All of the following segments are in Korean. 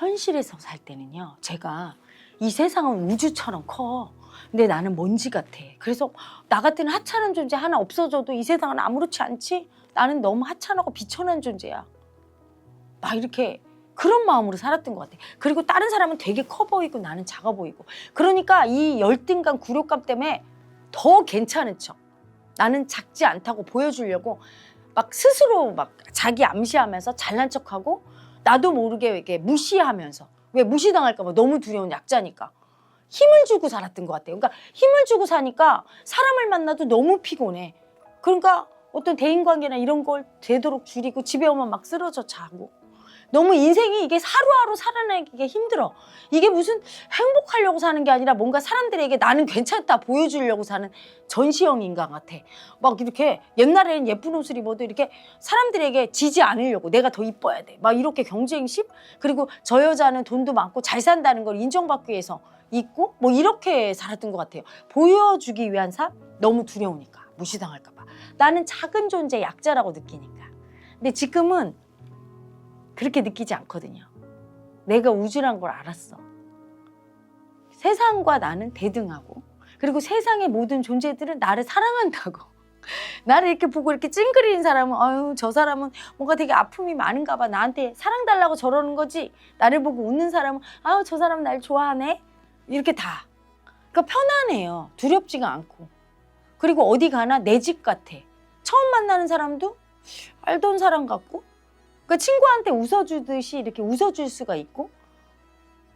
현실에서 살 때는요. 제가 이 세상은 우주처럼 커. 근데 나는 먼지 같아. 그래서 나 같은 하찮은 존재 하나 없어져도 이 세상은 아무렇지 않지? 나는 너무 하찮고 비천한 존재야. 막 이렇게 그런 마음으로 살았던 것 같아. 그리고 다른 사람은 되게 커 보이고 나는 작아 보이고. 그러니까 이 열등감, 굴욕감 때문에 더 괜찮은 척. 나는 작지 않다고 보여주려고 막 스스로 막 자기 암시하면서 잘난 척하고 나도 모르게 이렇게 무시하면서 왜 무시당할까 봐 너무 두려운 약자니까 힘을 주고 살았던 것 같아요. 그러니까 힘을 주고 사니까 사람을 만나도 너무 피곤해. 그러니까 어떤 대인관계나 이런 걸 되도록 줄이고 집에 오면 막 쓰러져 자고 너무 인생이 이게 하루하루 살아내기가 힘들어. 이게 무슨 행복하려고 사는 게 아니라 뭔가 사람들에게 나는 괜찮다 보여주려고 사는 전시형 인간 같아. 막 이렇게 옛날에는 예쁜 옷을 입어도 이렇게 사람들에게 지지 않으려고 내가 더 이뻐야 돼. 막 이렇게 경쟁심 그리고 저 여자는 돈도 많고 잘 산다는 걸 인정받기 위해서 있고 뭐 이렇게 살았던 것 같아요. 보여주기 위한 삶 너무 두려우니까 무시당할까 봐. 나는 작은 존재 약자라고 느끼니까. 근데 지금은 그렇게 느끼지 않거든요. 내가 우주란 걸 알았어. 세상과 나는 대등하고 그리고 세상의 모든 존재들은 나를 사랑한다고. 나를 이렇게 보고 이렇게 찡그리는 사람은 아유 저 사람은 뭔가 되게 아픔이 많은가 봐. 나한테 사랑 달라고 저러는 거지. 나를 보고 웃는 사람은 아유 저 사람 날 좋아하네. 이렇게 다. 그러니까 편안해요. 두렵지가 않고. 그리고 어디 가나 내 집 같아. 처음 만나는 사람도 알던 사람 같고 그러니까 친구한테 웃어주듯이 이렇게 웃어줄 수가 있고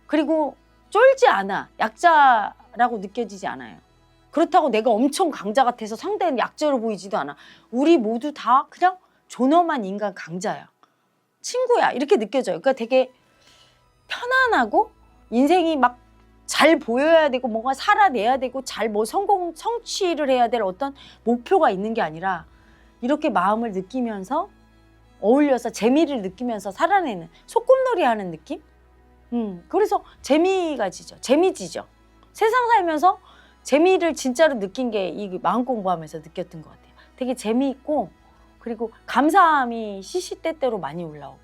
그리고 쫄지 않아. 약자라고 느껴지지 않아요. 그렇다고 내가 엄청 강자 같아서 상대는 약자로 보이지도 않아. 우리 모두 다 그냥 존엄한 인간 강자야. 친구야. 이렇게 느껴져요. 그러니까 되게 편안하고 인생이 막 잘 보여야 되고 뭔가 살아내야 되고 잘 뭐 성공 성취를 해야 될 어떤 목표가 있는 게 아니라 이렇게 마음을 느끼면서 어울려서 재미를 느끼면서 살아내는 소꿉놀이 하는 느낌? 음, 그래서 재미가 지죠. 재미지죠. 세상 살면서 재미를 진짜로 느낀 게 이 마음 공부하면서 느꼈던 것 같아요. 되게 재미있고 그리고 감사함이 시시때때로 많이 올라오고